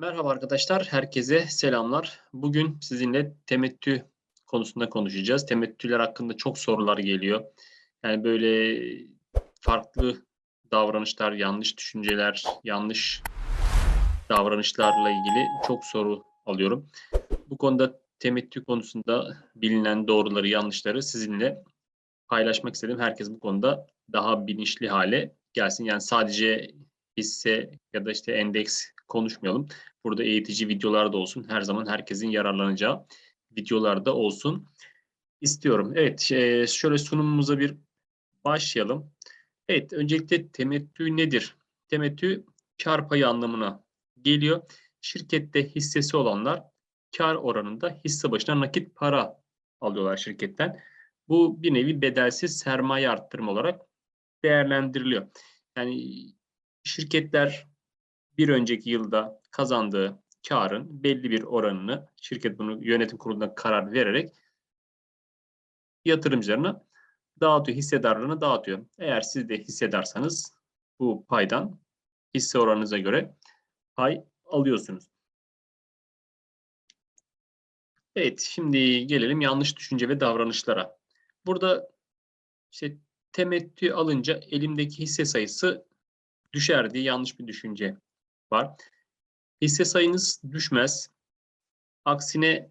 Merhaba arkadaşlar, herkese selamlar. Bugün sizinle temettü konusunda konuşacağız. Temettüler hakkında çok sorular geliyor. Yani böyle farklı davranışlar, yanlış düşünceler, yanlış davranışlarla ilgili çok soru alıyorum. Bu konuda temettü konusunda bilinen doğruları, yanlışları sizinle paylaşmak istedim. Herkes bu konuda daha bilinçli hale gelsin. Yani sadece hisse ya da işte endeks konuşmayalım. Burada eğitici videolar da olsun. Her zaman herkesin yararlanacağı videolar da olsun istiyorum. Evet, şey, şöyle sunumumuza bir başlayalım. Evet, öncelikle temettü nedir? Temettü kar payı anlamına geliyor. Şirkette hissesi olanlar kar oranında hisse başına nakit para alıyorlar şirketten. Bu bir nevi bedelsiz sermaye arttırma olarak değerlendiriliyor. Yani şirketler bir önceki yılda kazandığı karın belli bir oranını şirket bunu yönetim kuruluna karar vererek yatırımcılarına dağıtıyor, hissedarlarına dağıtıyor. Eğer siz de hissedarsanız bu paydan hisse oranınıza göre pay alıyorsunuz. Evet, şimdi gelelim yanlış düşünce ve davranışlara. Burada işte temettü alınca elimdeki hisse sayısı düşer diye yanlış bir düşünce var. Hisse sayınız düşmez. Aksine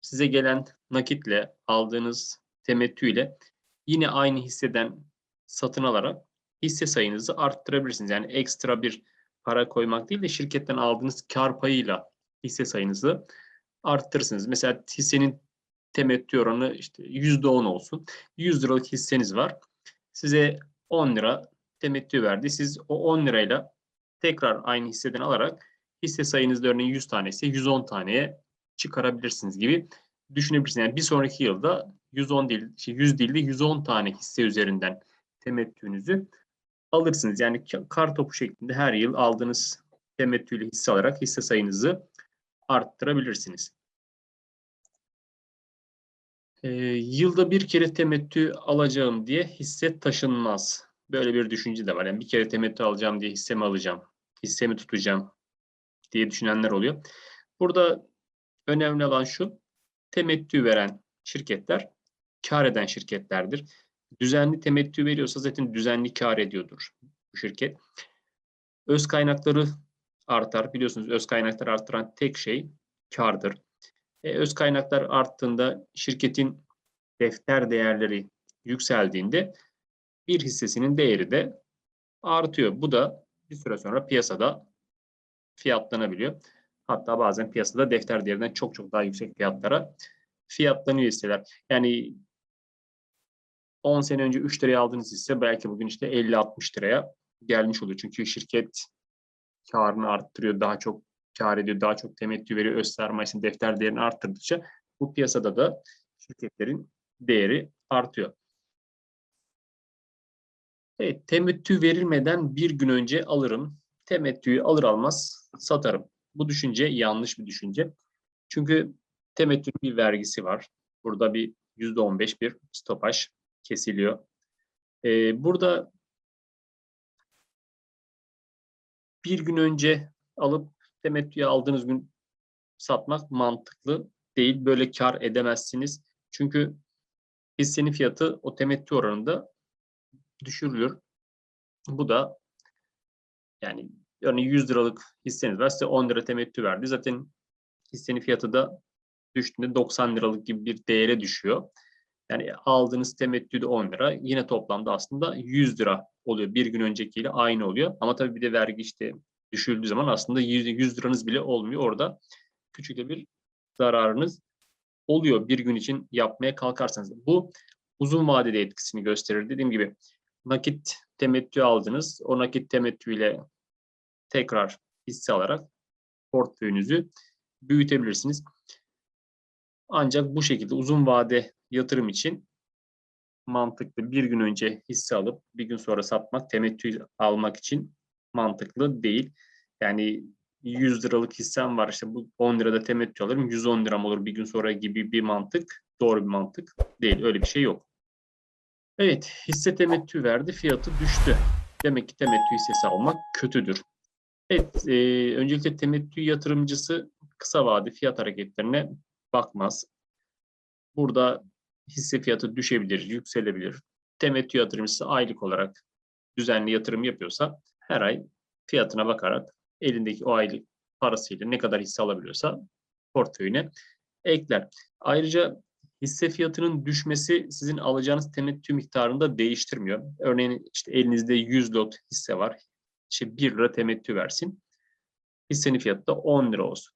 size gelen nakitle aldığınız temettüyle yine aynı hisseden satın alarak hisse sayınızı arttırabilirsiniz. Yani ekstra bir para koymak değil de şirketten aldığınız kar payıyla hisse sayınızı arttırırsınız. Mesela hissenin temettü oranı işte %10 olsun. 100 liralık hisseniz var. Size 10 lira temettü verdi. Siz o 10 lirayla tekrar aynı hisseden alarak hisse sayınızda örneğin 100 tanesi 110 taneye çıkarabilirsiniz gibi düşünebilirsiniz. Yani bir sonraki yılda 110 değil, 100 değil de 110 tane hisse üzerinden temettünüzü alırsınız. Yani kar topu şeklinde her yıl aldığınız temettüyle hisse alarak hisse sayınızı arttırabilirsiniz. Ee, yılda bir kere temettü alacağım diye hisse taşınmaz. Böyle bir düşünce de var. Yani bir kere temettü alacağım diye hissemi alacağım, hissemi tutacağım diye düşünenler oluyor. Burada önemli olan şu, temettü veren şirketler kar eden şirketlerdir. Düzenli temettü veriyorsa zaten düzenli kar ediyordur bu şirket. Öz kaynakları artar. Biliyorsunuz öz kaynakları arttıran tek şey kardır. E, öz kaynaklar arttığında şirketin defter değerleri yükseldiğinde bir hissesinin değeri de artıyor. Bu da bir süre sonra piyasada fiyatlanabiliyor. Hatta bazen piyasada defter değerinden çok çok daha yüksek fiyatlara fiyatlanıyor hisseler. Yani 10 sene önce 3 liraya aldığınız hisse belki bugün işte 50-60 liraya gelmiş oluyor. Çünkü şirket karını arttırıyor, daha çok kar ediyor, daha çok temettü veriyor, öz sermayesinin defter değerini arttırdıkça bu piyasada da şirketlerin değeri artıyor. Evet, temettü verilmeden bir gün önce alırım. Temettüyü alır almaz satarım. Bu düşünce yanlış bir düşünce. Çünkü temettünün bir vergisi var. Burada bir %15 bir stopaj kesiliyor. Ee, burada bir gün önce alıp temettüye aldığınız gün satmak mantıklı değil. Böyle kar edemezsiniz. Çünkü hissenin fiyatı o temettü oranında düşürülür. Bu da yani örneğin 100 liralık hisseniz var size 10 lira temettü verdi. Zaten hissenin fiyatı da düştüğünde 90 liralık gibi bir değere düşüyor. Yani aldığınız temettü de 10 lira. Yine toplamda aslında 100 lira oluyor. Bir gün öncekiyle aynı oluyor. Ama tabii bir de vergi işte düşüldüğü zaman aslında 100, 100 liranız bile olmuyor. Orada küçük de bir zararınız oluyor bir gün için yapmaya kalkarsanız. Bu uzun vadede etkisini gösterir. Dediğim gibi nakit temettü aldınız. O nakit temettüyle tekrar hisse alarak portföyünüzü büyütebilirsiniz. Ancak bu şekilde uzun vade yatırım için mantıklı bir gün önce hisse alıp bir gün sonra satmak temettü almak için mantıklı değil. Yani 100 liralık hissem var işte bu 10 lirada temettü alırım 110 liram olur bir gün sonra gibi bir mantık doğru bir mantık değil öyle bir şey yok. Evet, hisse temettü verdi, fiyatı düştü. Demek ki temettü hissesi almak kötüdür. Evet, eee, öncelikle temettü yatırımcısı kısa vade fiyat hareketlerine bakmaz. Burada hisse fiyatı düşebilir, yükselebilir. Temettü yatırımcısı aylık olarak düzenli yatırım yapıyorsa her ay fiyatına bakarak elindeki o aylık parasıyla ne kadar hisse alabiliyorsa portföyüne ekler. Ayrıca hisse fiyatının düşmesi sizin alacağınız temettü miktarını da değiştirmiyor. Örneğin işte elinizde 100 lot hisse var. İşte 1 lira temettü versin. Hissenin fiyatı da 10 lira olsun.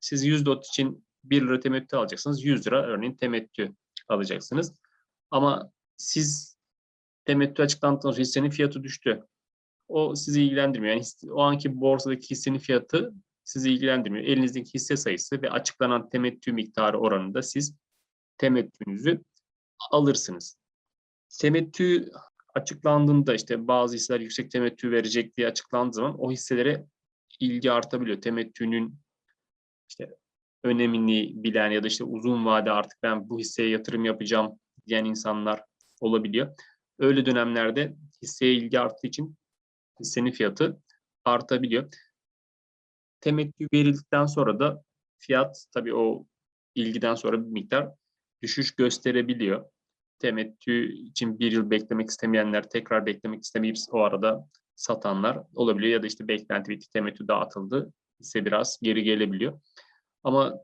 Siz 100 lot için 1 lira temettü alacaksınız. 100 lira örneğin temettü alacaksınız. Ama siz temettü açıklandıktan hissenin fiyatı düştü. O sizi ilgilendirmiyor. Yani o anki borsadaki hissenin fiyatı sizi ilgilendirmiyor. Elinizdeki hisse sayısı ve açıklanan temettü miktarı oranında siz temettünüzü alırsınız. Temettü açıklandığında işte bazı hisseler yüksek temettü verecek diye açıklandığı zaman o hisselere ilgi artabiliyor. Temettünün işte önemini bilen ya da işte uzun vade artık ben bu hisseye yatırım yapacağım diyen insanlar olabiliyor. Öyle dönemlerde hisseye ilgi arttığı için hissenin fiyatı artabiliyor. Temettü verildikten sonra da fiyat tabii o ilgiden sonra bir miktar düşüş gösterebiliyor. Temettü için bir yıl beklemek istemeyenler, tekrar beklemek istemeyip o arada satanlar olabiliyor. Ya da işte beklenti bitti, temettü dağıtıldı, hisse biraz geri gelebiliyor. Ama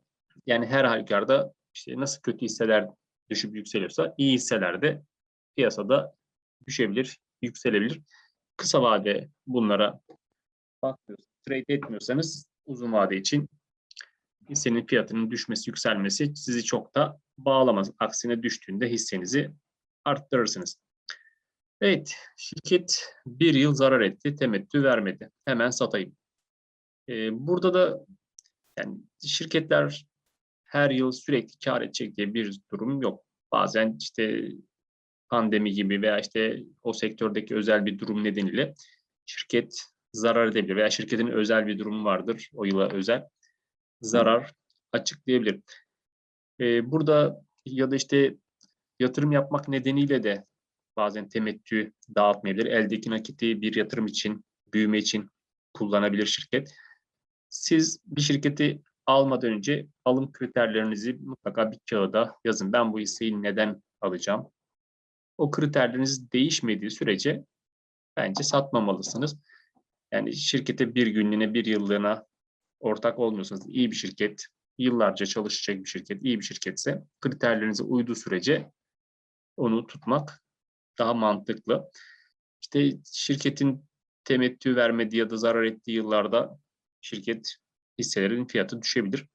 yani her halükarda işte nasıl kötü hisseler düşüp yükseliyorsa iyi hisseler de piyasada düşebilir, yükselebilir. Kısa vade bunlara bakmıyorsanız, trade etmiyorsanız uzun vade için hissenin fiyatının düşmesi, yükselmesi sizi çok da bağlamaz. Aksine düştüğünde hissenizi arttırırsınız. Evet, şirket bir yıl zarar etti, temettü vermedi. Hemen satayım. Ee, burada da yani şirketler her yıl sürekli kar edecek diye bir durum yok. Bazen işte pandemi gibi veya işte o sektördeki özel bir durum nedeniyle şirket zarar edebilir veya şirketin özel bir durumu vardır o yıla özel zarar açıklayabilir. Ee, burada ya da işte yatırım yapmak nedeniyle de bazen temettü dağıtmayabilir. Eldeki nakiti bir yatırım için, büyüme için kullanabilir şirket. Siz bir şirketi almadan önce alım kriterlerinizi mutlaka bir kağıda yazın. Ben bu hisseyi neden alacağım? O kriterleriniz değişmediği sürece bence satmamalısınız. Yani şirkete bir günlüğüne, bir yıllığına ortak olmuyorsanız iyi bir şirket, yıllarca çalışacak bir şirket, iyi bir şirketse kriterlerinize uyduğu sürece onu tutmak daha mantıklı. İşte şirketin temettü vermediği ya da zarar ettiği yıllarda şirket hisselerin fiyatı düşebilir.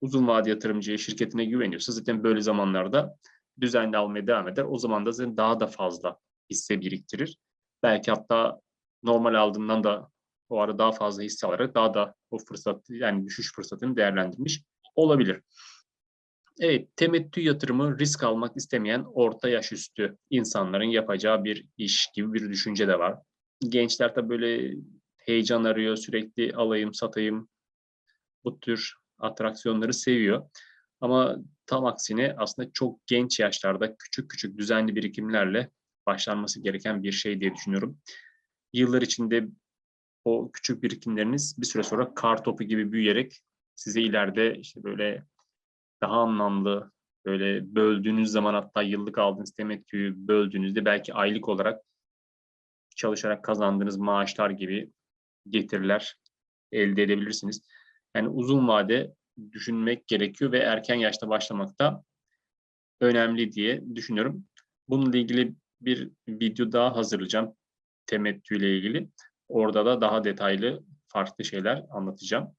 Uzun vade yatırımcıya şirketine güveniyorsa zaten böyle zamanlarda düzenli almaya devam eder. O zaman da zaten daha da fazla hisse biriktirir. Belki hatta normal aldığından da o ara daha fazla hisse alarak daha da o fırsat yani düşüş fırsatını değerlendirmiş olabilir. Evet, temettü yatırımı risk almak istemeyen orta yaş üstü insanların yapacağı bir iş gibi bir düşünce de var. Gençler de böyle heyecan arıyor, sürekli alayım, satayım bu tür atraksiyonları seviyor. Ama tam aksine aslında çok genç yaşlarda küçük küçük düzenli birikimlerle başlanması gereken bir şey diye düşünüyorum. Yıllar içinde o küçük birikimleriniz bir süre sonra kar topu gibi büyüyerek size ileride işte böyle daha anlamlı böyle böldüğünüz zaman hatta yıllık aldığınız temettüyü böldüğünüzde belki aylık olarak çalışarak kazandığınız maaşlar gibi getiriler elde edebilirsiniz. Yani uzun vade düşünmek gerekiyor ve erken yaşta başlamak da önemli diye düşünüyorum. Bununla ilgili bir video daha hazırlayacağım temettü ile ilgili. Orada da daha detaylı farklı şeyler anlatacağım.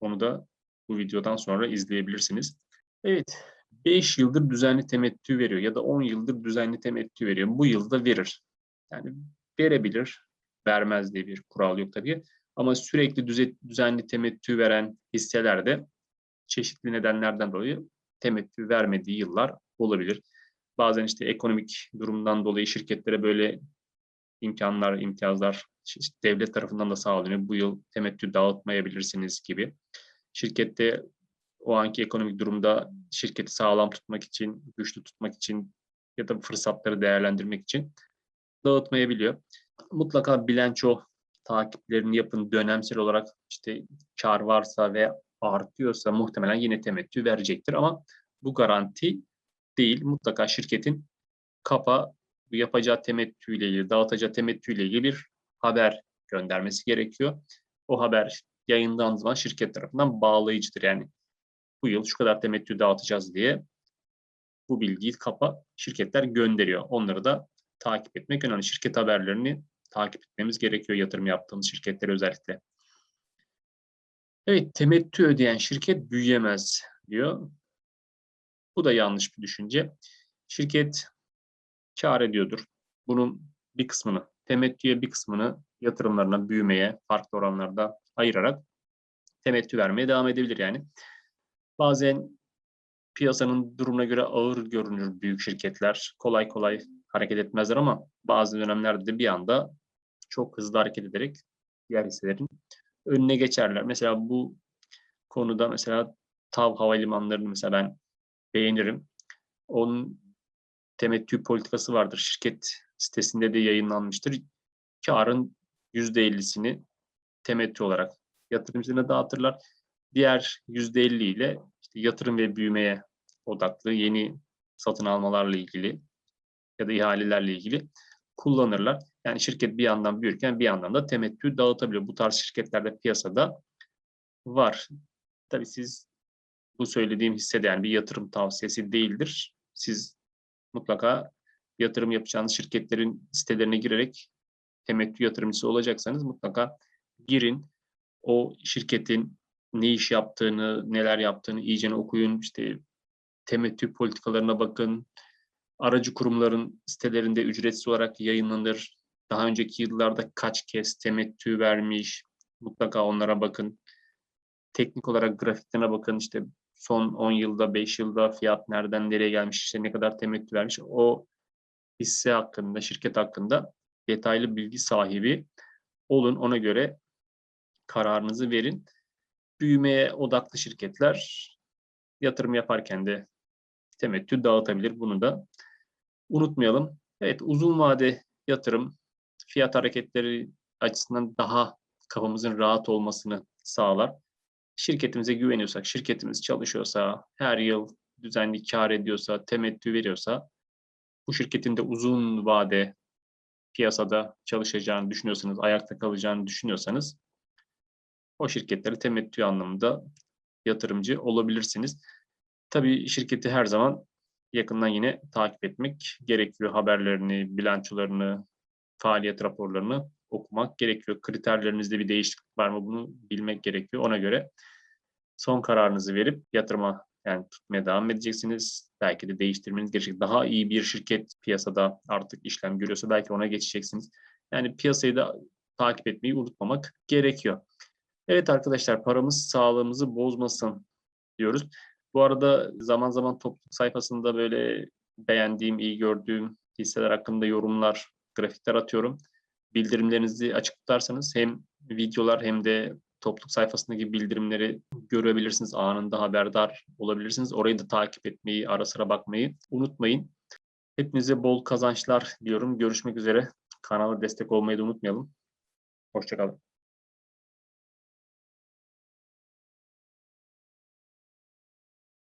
Onu da bu videodan sonra izleyebilirsiniz. Evet, 5 yıldır düzenli temettü veriyor ya da 10 yıldır düzenli temettü veriyor. Bu yılda verir. Yani verebilir, vermez diye bir kural yok tabii. Ama sürekli düze, düzenli temettü veren hisselerde çeşitli nedenlerden dolayı temettü vermediği yıllar olabilir. Bazen işte ekonomik durumdan dolayı şirketlere böyle imkanlar, imtiyazlar işte devlet tarafından da sağlanıyor. Bu yıl temettü dağıtmayabilirsiniz gibi. Şirkette o anki ekonomik durumda şirketi sağlam tutmak için, güçlü tutmak için ya da fırsatları değerlendirmek için dağıtmayabiliyor. Mutlaka bilanço takiplerini yapın. Dönemsel olarak işte kar varsa ve artıyorsa muhtemelen yine temettü verecektir ama bu garanti değil. Mutlaka şirketin kapa yapacağı temettüyle ilgili, dağıtacağı temettüyle ilgili bir haber göndermesi gerekiyor. O haber yayınlandığı zaman şirket tarafından bağlayıcıdır. Yani bu yıl şu kadar temettü dağıtacağız diye bu bilgiyi kapa şirketler gönderiyor. Onları da takip etmek önemli. Şirket haberlerini takip etmemiz gerekiyor yatırım yaptığımız şirketler özellikle. Evet, temettü ödeyen şirket büyüyemez diyor. Bu da yanlış bir düşünce. Şirket kar ediyordur. Bunun bir kısmını, temettüye bir kısmını yatırımlarına büyümeye, farklı oranlarda ayırarak temettü vermeye devam edebilir yani. Bazen piyasanın durumuna göre ağır görünür büyük şirketler. Kolay kolay hareket etmezler ama bazı dönemlerde de bir anda çok hızlı hareket ederek diğer hisselerin önüne geçerler. Mesela bu konuda mesela TAV havalimanlarını mesela ben beğenirim. Onun temettü politikası vardır. Şirket sitesinde de yayınlanmıştır. Karın %50'sini temettü olarak yatırımcılarına dağıtırlar. Diğer %50 ile işte yatırım ve büyümeye odaklı yeni satın almalarla ilgili ya da ihalelerle ilgili kullanırlar. Yani şirket bir yandan büyürken bir yandan da temettü dağıtabiliyor. Bu tarz şirketlerde piyasada var. Tabii siz bu söylediğim hissede yani bir yatırım tavsiyesi değildir. Siz mutlaka yatırım yapacağınız şirketlerin sitelerine girerek temettü yatırımcısı olacaksanız mutlaka girin. O şirketin ne iş yaptığını, neler yaptığını iyice okuyun. İşte temettü politikalarına bakın. Aracı kurumların sitelerinde ücretsiz olarak yayınlanır. Daha önceki yıllarda kaç kez temettü vermiş. Mutlaka onlara bakın. Teknik olarak grafiklerine bakın. İşte son 10 yılda, 5 yılda fiyat nereden nereye gelmiş, işte ne kadar temettü vermiş. O hisse hakkında, şirket hakkında detaylı bilgi sahibi olun. Ona göre kararınızı verin. Büyümeye odaklı şirketler yatırım yaparken de temettü dağıtabilir. Bunu da unutmayalım. Evet uzun vade yatırım fiyat hareketleri açısından daha kafamızın rahat olmasını sağlar. Şirketimize güveniyorsak, şirketimiz çalışıyorsa, her yıl düzenli kar ediyorsa, temettü veriyorsa, bu şirketin de uzun vade piyasada çalışacağını düşünüyorsanız, ayakta kalacağını düşünüyorsanız, o şirketleri temettü anlamında yatırımcı olabilirsiniz. Tabii şirketi her zaman yakından yine takip etmek gerekiyor. Haberlerini, bilançolarını, faaliyet raporlarını okumak gerekiyor. Kriterlerinizde bir değişiklik var mı bunu bilmek gerekiyor. Ona göre son kararınızı verip yatırıma yani tutmaya devam edeceksiniz. Belki de değiştirmeniz gerekecek. Daha iyi bir şirket piyasada artık işlem görüyorsa belki ona geçeceksiniz. Yani piyasayı da takip etmeyi unutmamak gerekiyor. Evet arkadaşlar paramız sağlığımızı bozmasın diyoruz. Bu arada zaman zaman topluluk sayfasında böyle beğendiğim, iyi gördüğüm hisseler hakkında yorumlar, grafikler atıyorum. Bildirimlerinizi açık tutarsanız hem videolar hem de topluluk sayfasındaki bildirimleri görebilirsiniz. Anında haberdar olabilirsiniz. Orayı da takip etmeyi, ara sıra bakmayı unutmayın. Hepinize bol kazançlar diliyorum. Görüşmek üzere. Kanala destek olmayı da unutmayalım. Hoşçakalın.